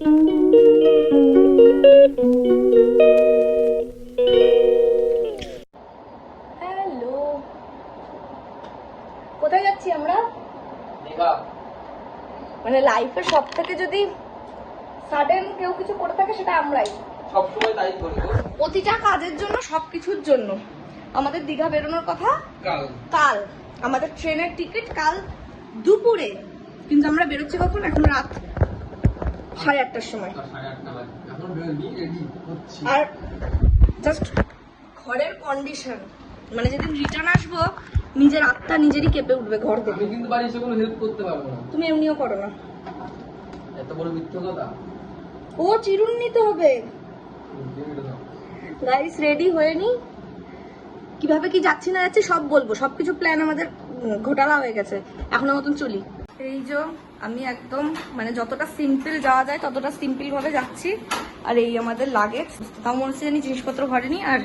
Hello কোথায় যাচ্ছি আমরা? মানে লাইফের সব থেকে যদি সাডেন কেউ কিছু করে থাকে সেটা আমরাই। সবসময় তাই করি প্রতিটা কাজের জন্য সবকিছুর জন্য। আমাদের দীঘা বেরোনোর কথা? কাল। কাল। আমাদের ট্রেনের টিকিট কাল দুপুরে। কিন্তু আমরা বেরোচ্ছি কখন? এখন রাত সাড়ে আটটার সময়। আর জাস্ট ঘরের কন্ডিশন মানে যেদিন রিটার্ন আসব নিজের আত্মা নিজেরই কেঁপে উঠবে ঘর থেকে। কিন্তু বাড়ি এসে কোনো হেল্প করতে পারব না। তুমি এমনিও করো না। এত বড় মিথ্য কথা? ও চিরুন নিতে হবে। গাইস রেডি হয়ে নি? কীভাবে কি যাচ্ছি না যাচ্ছি সব বলব। সবকিছু প্ল্যান আমাদের ঘোটালা হয়ে গেছে। এখনও মতন চলি। এই যে আমি একদম মানে যতটা সিম্পল যাওয়া যায়, ততটা সিম্পল ভাবে যাচ্ছি। আর এই আমাদের লাগেজ তাও মনে হচ্ছে জানি জিনিসপত্র ঘরে নি আর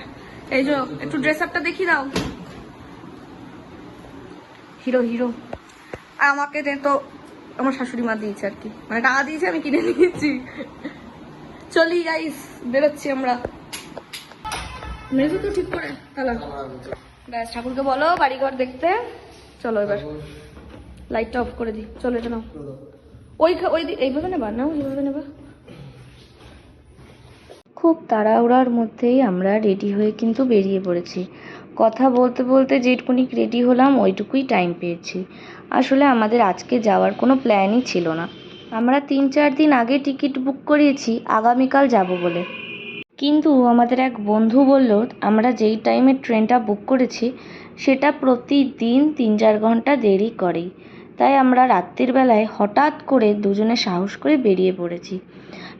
এই যে, একটু ড্রেস আপটা দেখিয়ে দাও। Hero hero. আর আমাকে তো আমার শাশুড়ি মা দিয়েছে আর কি। মানে টাকা দিয়েছে, আমি কিনে নিয়েছি। চলি গাইস বেরোচ্ছি আমরা। মেজো তো ঠিক করে, তাহলে। ব্যাস, ঠাকুরকে বলো, বাড়িঘর দেখতে। চলো এবার। লাইটটা অফ করে দিই। চলো, এটা ওই ওই এইভাবে নেবা? না ওইভাবে নেবা। খুব তাড়াহুড়ার মধ্যেই আমরা রেডি হয়ে কিন্তু বেরিয়ে পড়েছি। কথা বলতে বলতে যেটুকুনি রেডি হলাম, ওইটুকুই টাইম পেয়েছি। আসলে আমাদের আজকে যাওয়ার কোনো প্ল্যানই ছিল না। আমরা তিন চার দিন আগে টিকিট বুক করিয়েছি, আগামীকাল যাব বলে। কিন্তু আমাদের এক বন্ধু বলল, আমরা যেই টাইমে ট্রেনটা বুক করেছি, সেটা প্রতিদিন তিন চার ঘণ্টা দেরি করেই। তাই আমরা রাত্রির বেলায় হঠাৎ করে দুজনে সাহস করে বেরিয়ে পড়েছি।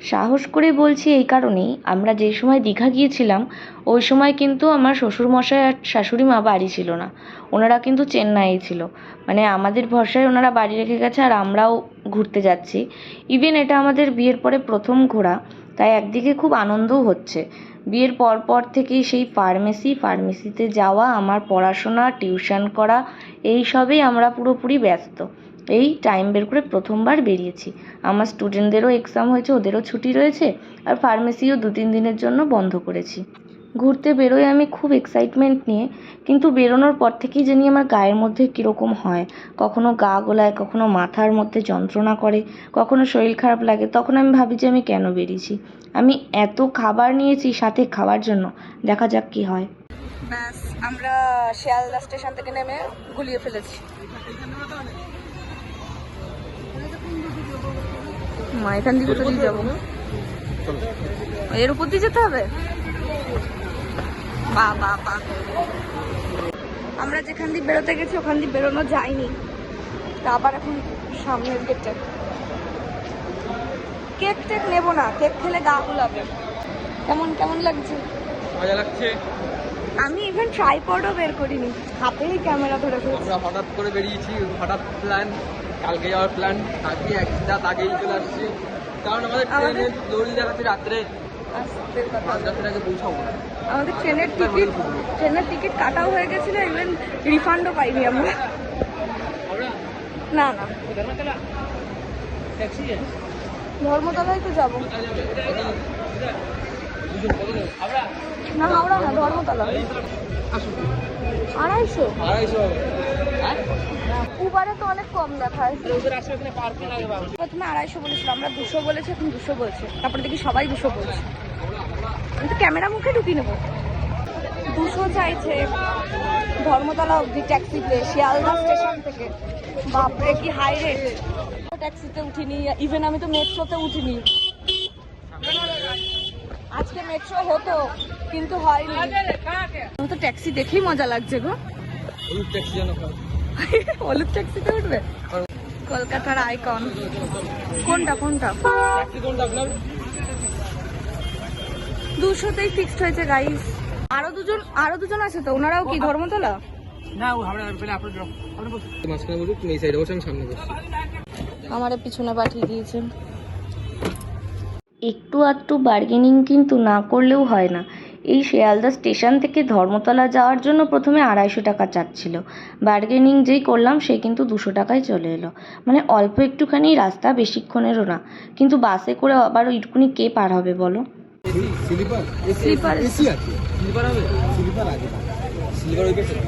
সাহস করে বলছি এই কারণেই আমরা যে সময় দীঘা গিয়েছিলাম, ওই সময় কিন্তু আমার শ্বশুরমশাই আর শাশুড়ি মা বাড়ি ছিল না। ওনারা কিন্তু চেন্নাইয়ে ছিল। মানে আমাদের ভরসায় ওনারা বাড়ি রেখে গেছে আর আমরাও ঘুরতে যাচ্ছি। ইভেন এটা আমাদের বিয়ের পরে প্রথম ঘোরা। তাই একদিকে খুব আনন্দও হচ্ছে। বিয়ের পর পর থেকেই সেই ফার্মেসি, ফার্মেসিতে যাওয়া, আমার পড়াশোনা, টিউশন করা, এই সবেই আমরা পুরোপুরি ব্যস্ত। এই টাইম বের করে প্রথমবার বেরিয়েছি। আমার স্টুডেন্টদেরও এক্সাম হয়েছে, ওদেরও ছুটি রয়েছে, আর ফার্মেসিও দু তিন দিনের জন্য বন্ধ করেছি। ঘুরতে বেরোই আমি খুব এক্সাইটমেন্ট নিয়ে কিন্তু বেরোনোর পর থেকেই জানি আমার গায়ের মধ্যে কীরকম হয়। কখনো গা গোলায় কখনো মাথার মধ্যে যন্ত্রণা করে কখনো শরীর খারাপ লাগে তখন আমি ভাবি যে আমি কেন বেরিয়েছি? আমি এত খাবার নিয়েছি সাথে খাওয়ার জন্য দেখা যাক কি হয়। ব্যাস আমরা শিয়ালদা স্টেশন থেকে নেমে গুলিয়ে ফেলেছি। মা এখান দিয়ে কোথা দিয়ে যাব? এর উপর দিয়ে যেতে হবে? বা বা বা আমরা যেখান দিয়ে বেরোতে গেছি ওখান দিয়ে বেরোনো যায়নি। তা আবার এখন সামনের গেটে কেক টেক নেব না কেক খেলে গা গুলাবে। কেমন কেমন লাগছে? মজা লাগছে। আমি ইভেন ট্রাইপডও বের করিনি। হাতেই ক্যামেরা ধরে ফেলছি। আমরা হঠাৎ করে বেরিয়েছি হঠাৎ প্ল্যান কালকে যাওয়ার প্ল্যান আজকে এক রাত আগেই চলে আসছি। কারণ আমাদের ট্রেনের দৌড়ি দেখাচ্ছে রাত্রে। আমাদের ট্রেনের টিকিট ট্রেনের টিকিট কাটাও হয়ে গেছিল ইভেন রিফান্ডও পাইনি আমরা। না না। ধর্মতলায় তো যাব। না হাওড়া না ধর্মতলা। আড়াইশো। আড়াইশো? হবে উবারে তো অনেক কম দেখায়। প্রথমে আড়াইশো বলেছিল আমরা দুশো বলেছি এখন দুশো বলছে। তারপরে দেখি সবাই দুশো বলছে। আমি তো ক্যামেরা মুখে ঢুকিয়ে নেব। দুশো চাইছে। ধর্মতলা অবধি ট্যাক্সিতে শিয়ালদা স্টেশন থেকে। বাপরে কি হাই রেট ট্যাক্সিতে উঠিনি ইভেন আমি তো মেট্রোতে উঠিনি। আজকে মেট্রো হতো কিন্তু হয়নি। আমার তো ট্যাক্সি দেখেই মজা লাগছে গো। হলুদ ট্যাক্সি ট্যাক্সিতে উঠবে? কলকাতার আইকন কোনটা কোনটা? কোনটা দুশোতেই ফিক্সড হয়েছে গাইস আরও দুজন আরও দুজন আছে তো? ওনারাও কি ধর্মতলা? আমারে পিছনে পাঠিয়ে দিয়েছেন। একটু আধটু বার্গেনিং কিন্তু না করলেও হয় না। এই শিয়ালদা স্টেশন থেকে ধর্মতলা যাওয়ার জন্য প্রথমে আড়াইশো টাকা চাচ্ছিল। বার্গেনিং যেই করলাম সে কিন্তু দুশো টাকায় চলে এলো। মানে অল্প একটুখানি রাস্তা বেশিক্ষণেরও না। কিন্তু বাসে করে আবার ওইটুকুনি কে পার হবে বলো? স্লিপার স্লিপার এসি আছে। স্লিপার হবে? স্লিপার আছে। স্লিপার ওই পেছনে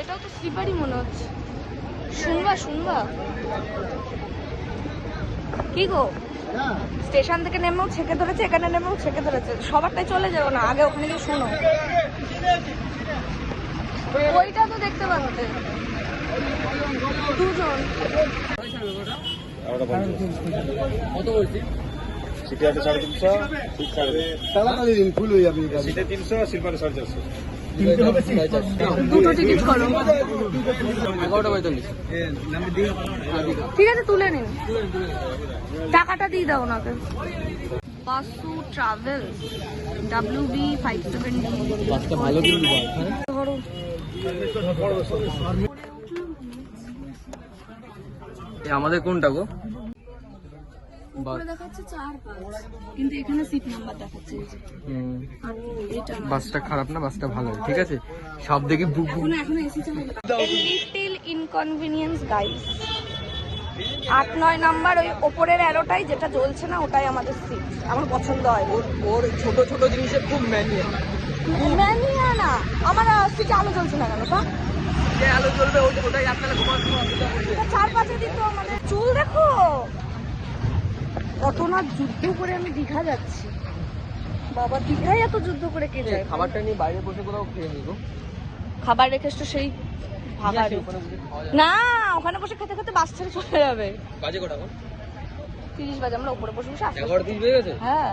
এটাও তো স্লিপারই মনে হচ্ছে। শুনবা শুনবা। কি গো? স্টেশন থেকে নেমেও ছেকে ধরেছে এখানে নেমেও ছেকে ধরেছে। সবারটাই চলে যাব না আগে ওখানে গিয়ে শোনো। ওইটা তো দেখতে পাচ্ছে দুজন। কত বলছি? সিটে আছে সাড়ে তিনশো তাড়াতাড়ি দিন ফুল হয়ে যাবে সিটে তিনশো স্লিপারে সাড়ে চারশো। দুটো টিকিট করো। এগারোটা পঁয়তাল্লিশ। ঠিক আছে তুলে নিন। টাকাটা দিয়ে দাও ওনাকে। Basu travel W B five seven ভালো আমাদের কোনটা গো? উপরে দেখাচ্ছে চার পাঁচ কিন্তু এখানে সিট নাম্বার দেখাচ্ছে এই যে। হুম। আর এটা বাসটা খারাপ না? বাসটা ভালো ঠিক আছে? সব দেখে বুক বুক। এখনও এখনও এসি চালু লিটিল ইনকনভিনিয়েন্স গাইস আট নয় নাম্বার ওই ওপরের অ্যারোটাই যেটা জ্বলছে না ওটাই আমাদের সিট আমার পছন্দ হয় ওর ওর ছোট ছোট জিনিসে খুব ম্যানিয়াল ম্যানিয়া না। আমার সিটে আলো জ্বলছে না কেন যে আলো জ্বলবে ওটা- ওটাই আপনারা ঘুমাতে চার পাঁচে দিত আমাদের চুল দেখো! কত না যুদ্ধ করে আমি দীঘা যাচ্ছি। বাবা দীঘায় এত যুদ্ধ করে কে যায়? খাবারটা নিয়ে বাইরে বসে কোথাও খেয়ে গো। খাবার রেখে তো সেই যাবে। না ওখানে বসে খেতে খেতে বাস ছেড়ে চলে যাবে। বাজে কটা তিরিশ বাজে আমরা উপরে বসে বসে আসতে এগারো তিরিশ বেজে গেছে? হ্যাঁ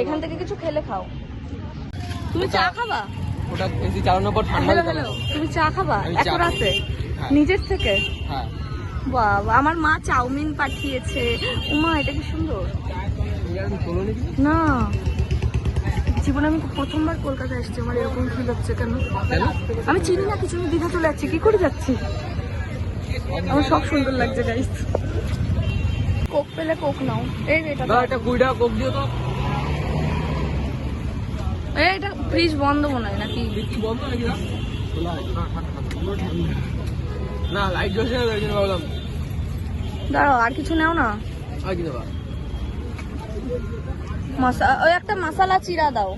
এখান থেকে কিছু খেলে খাও। তুমি চা খাবা? ওটা এসি চালানোর পর ঠান্ডা হয়ে গেল। তুমি চা খাবা? এত রাতে? হ্যাঁ। নিজের থেকে? হ্যাঁ। বাবা আমার মা চাউমিন পাঠিয়েছে। উমা এটা কি সুন্দর? না। জীবনে আমি প্রথমবার কলকাতা এসেছি আমার এরকম ফিল হচ্ছে কেন? আমি চিনি না কিছু দীঘা চলে যাচ্ছি কি করে যাচ্ছি? আমার সব সুন্দর লাগছে গাইস কোক পেলে কোক নাও। এই এটা একটা কুড়ি টাকা কোক দিও তো। এই এটা ফ্রিজ বন্ধ মনে হয় নাকি? বন্ধ নাকি না খোলা। না। লাইট জ্বলছে না তাই জন্য ভাবলাম। দাঁড়াও আর কিছু নাও না? আর কি দেবা মশা ওই একটা মশলা চিরা দাও।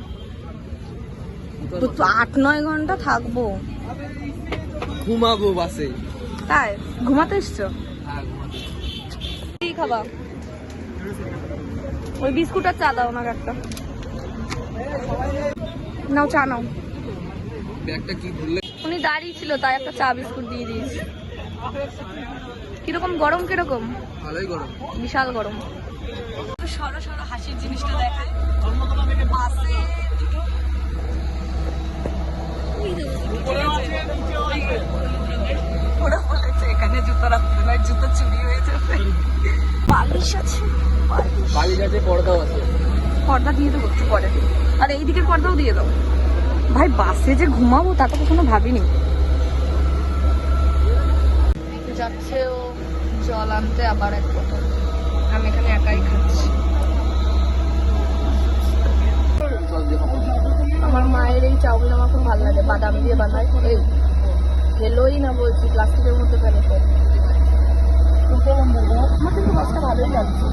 তো আট নয় ঘণ্টা থাকব। ঘুমাবো বাসে। তাই? ঘুমাতে এসছো? হ্যাঁ খাবা? ওই বিস্কুট আর চা দাও ওনাকে একটা। নাও চা নাও। উনি দাঁড়িয়ে ছিল তাই একটা চা বিস্কুট দিয়ে দিয়েছি। কীরকম গরম কীরকম? ভালোই গরম। বিশাল গরম। সরো সরো হাসির জিনিসটা দেখায় বাসে ওরা বলেছে এখানে জুতো রাখতে নয় জুতো চুরি হয়ে যাবে বালিশ আছে বালিশ। বালি গাছে পর্দাও আছে। পর্দা দিয়ে দেবো একটু পরে। আর এই দিকের পর্দাও দিয়ে দাও। ভাই বাসে যে ঘুমাবো তা তো কখনো ভাবিনি। যাচ্ছে ও জল আনতে আবার এক বোতল। আমি এখানে একাই খাচ্ছি। আমার মায়ের এই চাউমিন আমার খুব ভালো লাগে বাদাম দিয়ে বানায়। এই খেলোই না বলছি প্লাস্টিকের মধ্যে ফেলে আমার কিন্তু মাছটা ভালোই লাগছে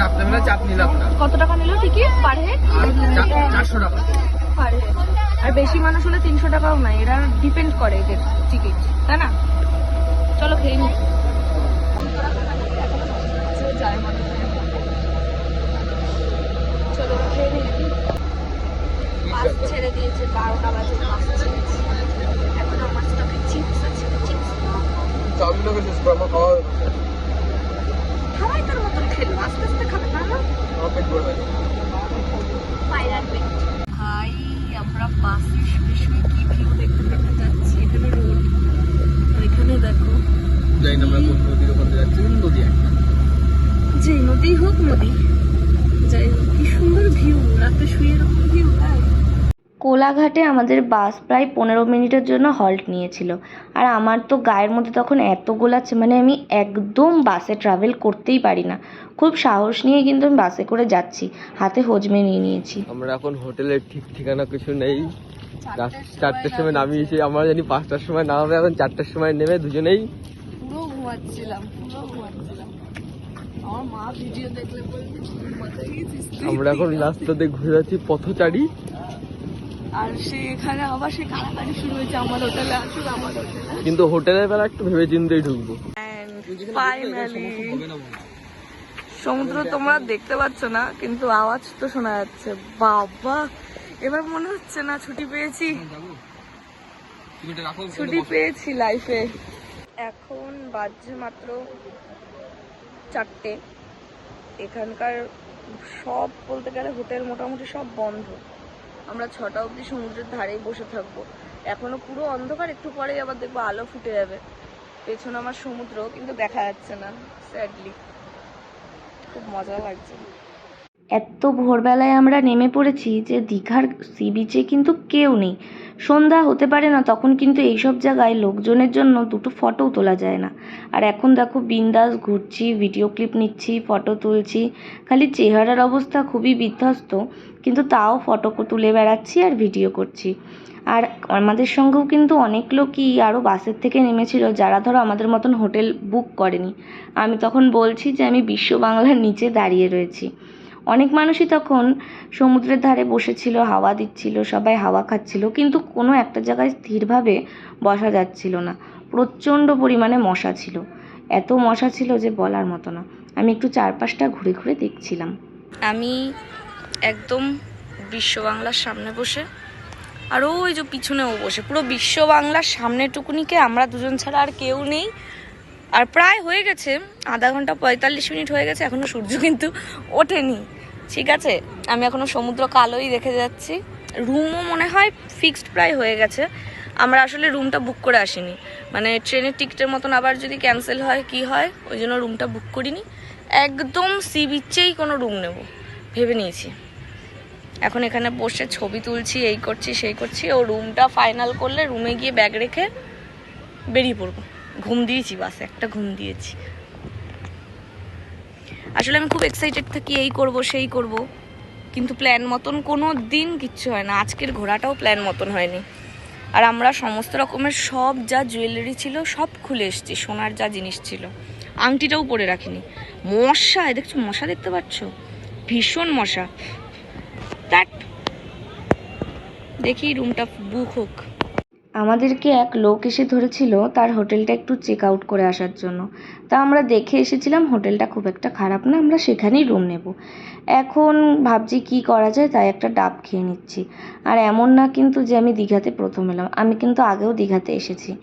রাত্রেবেলা চাপ নিলাম না। কত টাকা নিল টিকিট পার হেড? চারশো টাকা। Per head. আর বেশি মানুষ হলে তিনশো টাকাও নাই এরা ডিপেন্ড করে এদের টিকিট তাই না? চলো খেয়ে নি চলো খেয়ে নি বাস ছেড়ে দিয়েছে বারোটা বাজে বাস ছেড়েছে। এখন আমার স্টকে চিপস আছে চিপস চাউমিনটাকে শেষ করব খাওয়া খাওয়াই তার মতন খেলো আস্তে আস্তে খাবে না পেট ভাই আমরা বাসে শুয়ে শুয়ে কি ভিউ দেখতে দেখতে যাচ্ছি এখানে রোড এখানে দেখো। জানি না আমরা কোন নদীর ওখানে যাচ্ছি নদী একটা। যে নদী হোক নদী যাই হোক কি সুন্দর ভিউ রাতে শুয়ে এরকম ভিউ তাই? কোলাঘাটে আমাদের বাস প্রায় পনেরো মিনিটের জন্য হল্ট নিয়েছিল। আর আমার তো গায়ের মধ্যে তখন এত গোলাচ্ছে মানে আমি একদম বাসে ট্রাভেল করতেই পারি না। খুব সাহস নিয়ে কিন্তু আমি বাসে করে যাচ্ছি হাতে হজমে নিয়ে নিয়েছি। আমরা এখন হোটেলের ঠিক ঠিকানা কিছু নেই। চারটের সময় নামিয়েছি আমরা জানি পাঁচটার সময় নামাবে এখন চারটের সময় নেমে দুজনেই পুরো ঘুমাচ্ছিলাম পুরো ঘুমাচ্ছিলাম। আমার মা ভিডিও দেখলে বলবে কোথায় গেছিস তুই?" আমরা এখন রাস্তাতে ঘুরে যাচ্ছি পথচারী। আর সে এখানে আবার সে কাড়াকাড়ি শুরু হয়েছে আমার হোটেলে আসুক আমার হোটেলে কিন্তু হোটেলের বেলা একটু ভেবে চিন্তেই ঢুকবো। ফাইনালি সমুদ্র তোমরা দেখতে পাচ্ছ না কিন্তু আওয়াজ তো শোনা যাচ্ছে। বাবা! এবার মনে হচ্ছে না ছুটি পেয়েছি। ছুটি পেয়েছি লাইফে এখন বাজছে মাত্র চারটে। এখানকার সব বলতে গেলে হোটেল মোটামুটি সব বন্ধ। আমরা ছটা অবধি সমুদ্রের ধারেই বসে থাকব। এখনও পুরো অন্ধকার একটু পরেই আবার দেখব আলো ফুটে যাবে। পেছনে আমার সমুদ্র কিন্তু দেখা যাচ্ছে না স্যাডলি খুব মজা লাগছে। এত ভোরবেলায় আমরা নেমে পড়েছি যে দীঘার সি বিচে কিন্তু কেউ নেই। সন্ধ্যা হতে পারে না, তখন কিন্তু এইসব জায়গায় লোকজনের জন্য দুটো ফটোও তোলা যায় না। আর এখন দেখো বিন্দাস ঘুরছি ভিডিও ক্লিপ নিচ্ছি ফটো তুলছি, খালি চেহারার অবস্থা খুবই বিধ্বস্ত, কিন্তু তাও ফটো তুলে বেড়াচ্ছি আর ভিডিও করছি। আর আমাদের সঙ্গেও কিন্তু অনেক লোকই আরও বাসের থেকে নেমেছিল, যারা ধরো আমাদের মতন হোটেল বুক করেনি। আমি তখন বলছি যে আমি বিশ্ব বাংলার নিচে দাঁড়িয়ে রয়েছি। অনেক মানুষই তখন সমুদ্রের ধারে বসেছিল, হাওয়া দিচ্ছিল, সবাই হাওয়া খাচ্ছিল, কিন্তু কোনো একটা জায়গায় স্থিরভাবে বসা যাচ্ছিল না। প্রচণ্ড পরিমাণে মশা ছিল। এত মশা ছিল যে বলার মতো না। আমি একটু চারপাশটা ঘুরে ঘুরে দেখছিলাম। আমি একদম বিশ্ব বাংলার সামনে বসে, আর ওই যে পিছনেও বসে, পুরো বিশ্ব বাংলার সামনেটুকুনিকে আমরা দুজন ছাড়া আর কেউ নেই। আর প্রায় হয়ে গেছে, আধা ঘণ্টা পঁয়তাল্লিশ মিনিট হয়ে গেছে, এখনও সূর্য কিন্তু ওঠেনি। ঠিক আছে, আমি এখনও সমুদ্র কালোই দেখে যাচ্ছি। রুমও মনে হয় ফিক্সড প্রায় হয়ে গেছে। আমরা আসলে রুমটা বুক করে আসিনি। মানে ট্রেনের টিকিটের মতন আবার যদি ক্যান্সেল হয়, কি হয়? ওই জন্য রুমটা বুক করিনি। একদম সি বিচেই কোনো রুম নেব। ভেবে নিয়েছি। এখন এখানে বসে ছবি তুলছি, এই করছি, সেই করছি। ও রুমটা ফাইনাল করলে রুমে গিয়ে ব্যাগ রেখে বেরিয়ে পড়ব। ঘুম দিয়েছি বাসে, একটা ঘুম দিয়েছি। আসলে আমি খুব এক্সাইটেড থাকি, এই করব, সেই করব। কিন্তু প্ল্যান মতন কোনো দিন কিচ্ছু হয় না। আজকের ঘোরাটাও প্ল্যান মতন হয়নি। আর আমরা সমস্ত রকমের সব যা জুয়েলারি ছিল, সব খুলে এসেছি। সোনার যা জিনিস ছিল, আংটিটাও পরে রাখিনি। মশা, এ দেখছ মশা দেখতে পাচ্ছ? ভীষণ মশা। দেখি রুমটা বুক হোক। আমাদেরকে এক লোক এসে ধরেছিল তার হোটেলটা একটু চেক আউট করে আসার জন্য। তা আমরা দেখে এসেছিলাম হোটেলটা খুব একটা খারাপ না, আমরা সেখানেই রুম নেব। এখন ভাবছি কি করা যায়, তাই একটা ডাব খেয়ে নিচ্ছি। আর এমন না কিন্তু যে আমি দীঘাতে প্রথম এলাম, আমি কিন্তু আগেও দীঘাতে এসেছি।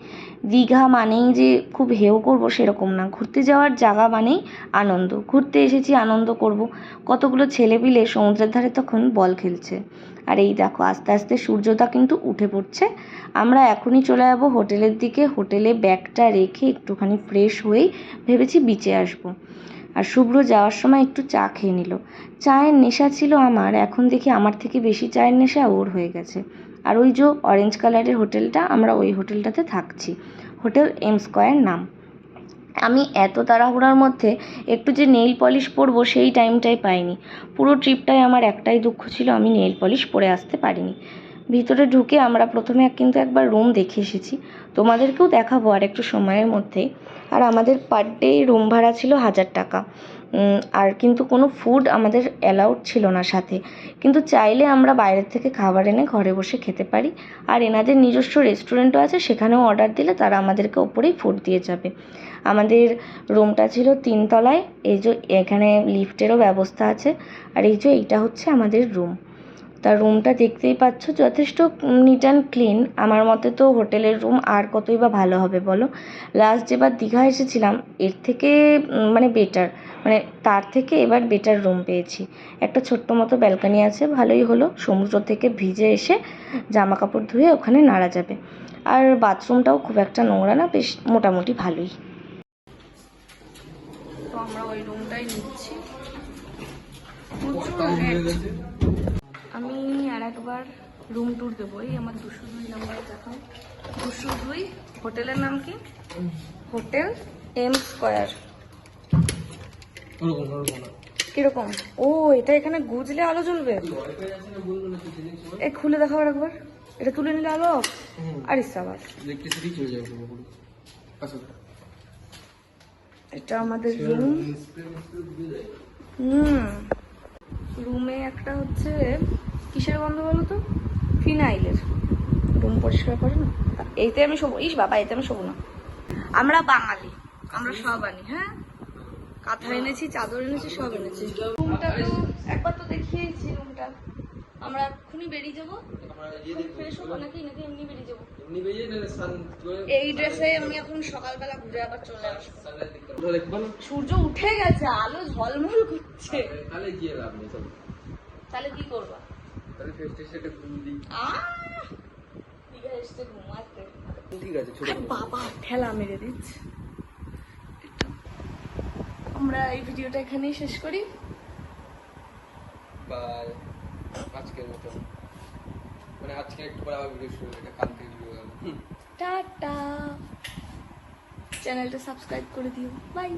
দীঘা মানেই যে খুব হেও করব সেরকম না। ঘুরতে যাওয়ার জায়গা মানেই আনন্দ। ঘুরতে এসেছি, আনন্দ করব। কতগুলো ছেলেপিলে সমুদ্রের ধারে তখন বল খেলছে। আর এই দেখো, আস্তে আস্তে সূর্যটা কিন্তু উঠে পড়ছে। আমরা এখনই চলে যাব হোটেলের দিকে। হোটেলে ব্যাগটা রেখে একটুখানি ফ্রেশ হয়েই ভেবেছি বিচে আসব। আর শুভ্র যাওয়ার সময় একটু চা খেয়ে নিল। চায়ের নেশা ছিল আমার। এখন দেখি আমার থেকে বেশি চায়ের নেশা ওর হয়ে গেছে। আর ওই যে অরেঞ্জ কালারের হোটেলটা, আমরা ওই হোটেলটাতে থাকছি। হোটেল এম স্কোয়ার নাম। আমি এত তাড়াহুড়ার মধ্যে একটু যে নেইল পলিশ পরবো সেই টাইমটাই পাইনি। পুরো ট্রিপটায় আমার একটাই দুঃখ ছিল, আমি নেইল পলিশ পরে আসতে পারিনি। ভিতরে ঢুকে আমরা প্রথমে কিন্তু একবার রুম দেখে এসেছি। তোমাদেরকেও দেখাবো আর একটু সময়ের মধ্যেই। আর আমাদের পার ডে রুম ভাড়া ছিল হাজার টাকা। আর কিন্তু কোনো ফুড আমাদের অ্যালাউড ছিল না সাথে। কিন্তু চাইলে আমরা বাইরের থেকে খাবার এনে ঘরে বসে খেতে পারি। আর এনাদের নিজস্ব রেস্টুরেন্টও আছে, সেখানেও অর্ডার দিলে তারা আমাদেরকে ওপরেই ফুড দিয়ে যাবে। আমাদের রুমটা ছিল তিনতলায়, এই যে এখানে লিফটেরও ব্যবস্থা আছে। আর এই যে এইটা হচ্ছে আমাদের রুম তার রুমটা দেখতেই পাচ্ছ যথেষ্ট নিট অ্যান্ড ক্লিন আমার মতে তো হোটেলের রুম আর কতই বা ভালো হবে বলো? লাস্ট যেবার দীঘা এসেছিলাম এর থেকে মানে বেটার মানে তার থেকে এবার বেটার রুম পেয়েছি। একটা ছোট্ট মতো ব্যালকানি আছে ভালোই হলো সমুদ্র থেকে ভিজে এসে জামা কাপড় ধুয়ে ওখানে নাড়া যাবে। আর বাথরুমটাও খুব একটা নোংরা না বেশ মোটামুটি ভালোই। তো আমরা ওই রুমটাই নিচ্ছি। আমি আর একবার রুম ট্যুর দেবো। এই আমার দুশো দুই নাম্বার দেখো। দুশো দুই হোটেলের নাম কি? হোটেল এম স্কোয়ার কীরকম? ও এটা এখানে গুজলে আলো জ্বলবে? এ খুলে দেখাও একবার এটা তুলে নিলে আলো? আর আচ্ছা এটা আমাদের রুম হুম। রুমে একটা হচ্ছে কিসের গন্ধ বলো তো? ফিনাইলের। রুম পরিষ্কার করে না? এইতে আমি শোবো। ইস বাবা এতে আমি শোবো না। আমরা বাঙালি। আমরা সব আনি হ্যাঁ? কাঁথা এনেছি চাদর এনেছি সব এনেছি। রুমটা তো একবার তো দেখিয়েছি রুমটা। আমরা এক্ষুনি বেরিয়ে যাব। ফ্রেশ হব নাকি নাকি এমনি বেরিয়ে যাব। এই ড্রেসে আমি এখন সকালবেলা ঘুরে আবার চলে আসব। সূর্য উঠে গেছে আলো ঝলমল করছে। তাহলে গিয়ে লাভ নেই তাহলে কি করবা? তাহলে ঘুম দিই। ঘুমাতে। ঠিক আছে ছোট বাবা ঠেলা মেরে দিচ্ছে। আমরা এই ভিডিওটা এখানেই শেষ করি। বাই। আজকের মতো মানে আজকে একটু পরে আবার ভিডিও শুরু এটা টাটা। চ্যানেলটা সাবস্ক্রাইব করে দিও। বাই